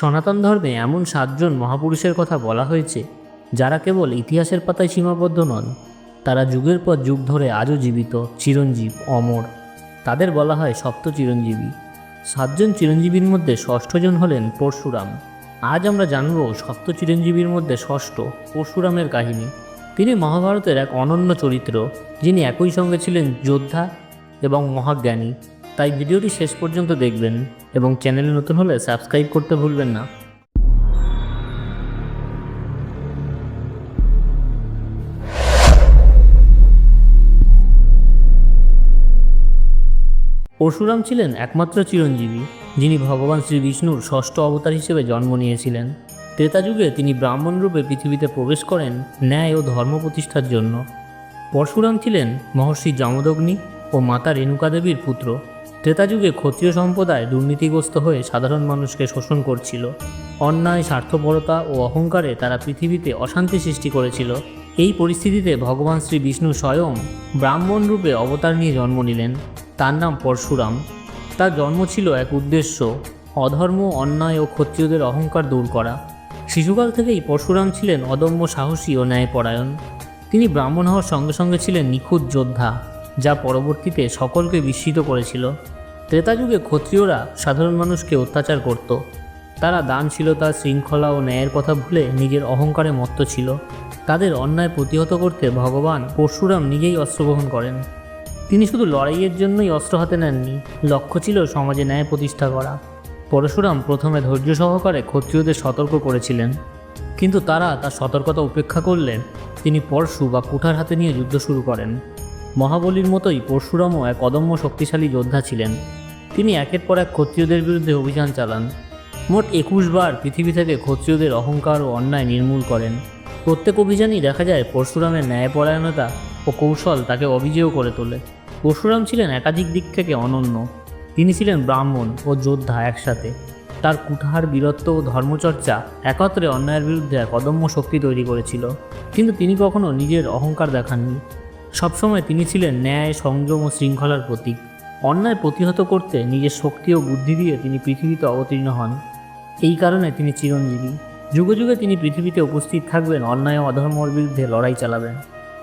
সনাতন ধর্মে এমন সাতজন মহাপুরুষের কথা বলা হয়েছে, যারা কেবল ইতিহাসের পাতায় সীমাবদ্ধ নন। তারা যুগের পর যুগ ধরে আজও জীবিত, চিরঞ্জীব, অমর। তাদের বলা হয় সপ্ত চিরঞ্জীবী। সাতজন চিরঞ্জীবীর মধ্যে ষষ্ঠজন হলেন পরশুরাম। আজ আমরা জানব সপ্ত চিরঞ্জীবীর মধ্যে ষষ্ঠ পরশুরামের কাহিনী। তিনি মহাভারতের এক অনন্য চরিত্র, যিনি একই সঙ্গে ছিলেন যোদ্ধা এবং মহাজ্ঞানী। তাই ভিডিওটি শেষ পর্যন্ত দেখবেন এবং চ্যানেলে নতুন হলে সাবস্ক্রাইব করতে ভুলবেন না। পরশুরাম ছিলেন একমাত্র চিরঞ্জীবী, যিনি ভগবান শ্রী বিষ্ণুর ষষ্ঠ অবতার হিসেবে জন্ম নিয়েছিলেন। ত্রেতা যুগে তিনি ব্রাহ্মণ রূপে পৃথিবীতে প্রবেশ করেন ন্যায় ও ধর্ম প্রতিষ্ঠার জন্য। পরশুরাম ছিলেন মহর্ষি যমদগ্নি ও মাতা রেণুকা দেবীর পুত্র। ত্রেতা যুগে ক্ষত্রিয় সম্প্রদায় দুর্নীতিগ্রস্ত হয়ে সাধারণ মানুষকে শোষণ করছিল। অন্যায়, স্বার্থপরতা ও অহংকারে তারা পৃথিবীতে অশান্তি সৃষ্টি করেছিল। এই পরিস্থিতিতে ভগবান শ্রী বিষ্ণু স্বয়ং ব্রাহ্মণ রূপে অবতার নিয়ে জন্ম নিলেন। তার নাম পরশুরাম। তার জন্ম ছিল এক উদ্দেশ্য, অধর্ম, অন্যায় ও ক্ষত্রিয়দের অহংকার দূর করা। শিশুকাল থেকেই পরশুরাম ছিলেন অদম্য সাহসী ও ন্যায়পরায়ণ। তিনি ব্রাহ্মণ হওয়ার সঙ্গে সঙ্গে ছিলেন নিখুঁত যোদ্ধা। যা পরবর্তীতে সকলকে বিস্মিত করেছিল। ত্রেতা যুগে ক্ষত্রিয়রা সাধারণ মানুষকে অত্যাচার করত। তারা দানশীলতা, শৃঙ্খলা ও ন্যায়ের কথা ভুলে নিজের অহংকারে মত্ত ছিল। তাদের অন্যায় প্রতিহত করতে ভগবান পরশুরাম নিজেই অস্ত্রগ্রহণ করেন। তিনি শুধু লড়াইয়ের জন্যই অস্ত্র হাতে নেননি, লক্ষ্য ছিল সমাজে ন্যায় প্রতিষ্ঠা করা। পরশুরাম প্রথমে ধৈর্য সহকারে ক্ষত্রিয়দের সতর্ক করেছিলেন। কিন্তু তারা তার সতর্কতা উপেক্ষা করলেন তিনি পরশু বা কুঠার হাতে নিয়ে যুদ্ধ শুরু করেন। মহাবলীর মতোই পরশুরামও এক অদম্য শক্তিশালী যোদ্ধা ছিলেন। তিনি একের পর এক ক্ষত্রিয়দের বিরুদ্ধে অভিযান চালান। মোট একুশ বার পৃথিবী থেকে ক্ষত্রিয়দের অহংকার ও অন্যায় নির্মূল করেন। প্রত্যেক অভিযানই দেখা যায় পরশুরামের ন্যায়পরায়ণতা ও কৌশল তাকে অবিজেয় করে তোলে। পরশুরাম ছিলেন একাধিক দিক থেকে অনন্য। তিনি ছিলেন ব্রাহ্মণ ও যোদ্ধা একসাথে। তার কুঠার, বীরত্ব ও ধর্মচর্চা একত্রে অন্যায়ের বিরুদ্ধে এক অদম্য শক্তি তৈরি করেছিল। কিন্তু তিনি কখনো নিজের অহংকার দেখাননি। সবসময় তিনি ছিলেন ন্যায়, সংযম ও শৃঙ্খলার প্রতীক। অন্যায় প্রতিহত করতে নিজের শক্তি ও বুদ্ধি দিয়ে তিনি পৃথিবীতে অবতীর্ণ হন। এই কারণে তিনি চিরঞ্জীবী। যুগে যুগে তিনি পৃথিবীতে উপস্থিত থাকবেন, অন্যায় ও অধর্মর বিরুদ্ধে লড়াই চালাবেন।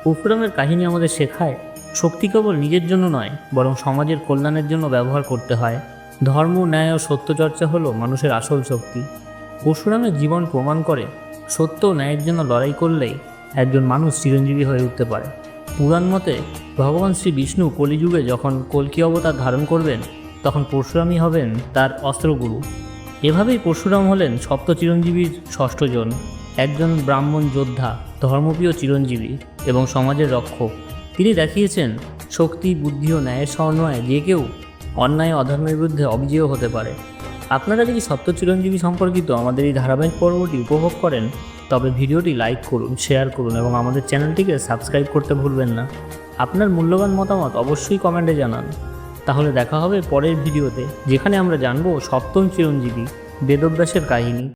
পরশুরামের কাহিনী আমাদের শেখায়, শক্তি কেবল নিজের জন্য নয়, বরং সমাজের কল্যাণের জন্য ব্যবহার করতে হয়। ধর্ম, ন্যায় ও সত্যচর্চা হলো মানুষের আসল শক্তি। পরশুরামের জীবন প্রমাণ করে, সত্য ও ন্যায়ের জন্য লড়াই করলেই একজন মানুষ চিরঞ্জীবী হয়ে উঠতে পারে। পুরাণ মতে ভগবান শ্রী বিষ্ণু কলিযুগে যখন কলকি অবতার ধারণ করবেন, তখন পরশুরামই হবেন তার অস্ত্রগুরু। এভাবেই পরশুরাম হলেন সপ্ত চিরঞ্জীবীর ষষ্ঠজন একজন ব্রাহ্মণ যোদ্ধা, ধর্মপ্রিয় চিরঞ্জীবী এবং সমাজের রক্ষক। তিনি দেখিয়েছেন, শক্তি, বুদ্ধি ও ন্যায়ের সমন্বয়ে যে কেউ অন্যায় অধর্মের বিরুদ্ধে অবিজয় হতে পারে। আপনারা যদি সত্য চিরঞ্জীবী সম্পর্কিত আমাদের এই ধারাবাহিক পর্বটি উপভোগ করেন, তবে ভিডিওটি লাইক করুন, শেয়ার করুন এবং আমাদের চ্যানেলটিকে সাবস্ক্রাইব করতে ভুলবেন না। আপনার মূল্যবান মতামত অবশ্যই কমেন্টে জানান। তাহলে দেখা হবে পরের ভিডিওতে, যেখানে আমরা জানব সপ্তম চিরঞ্জীবী বেদব্যাসের কাহিনী।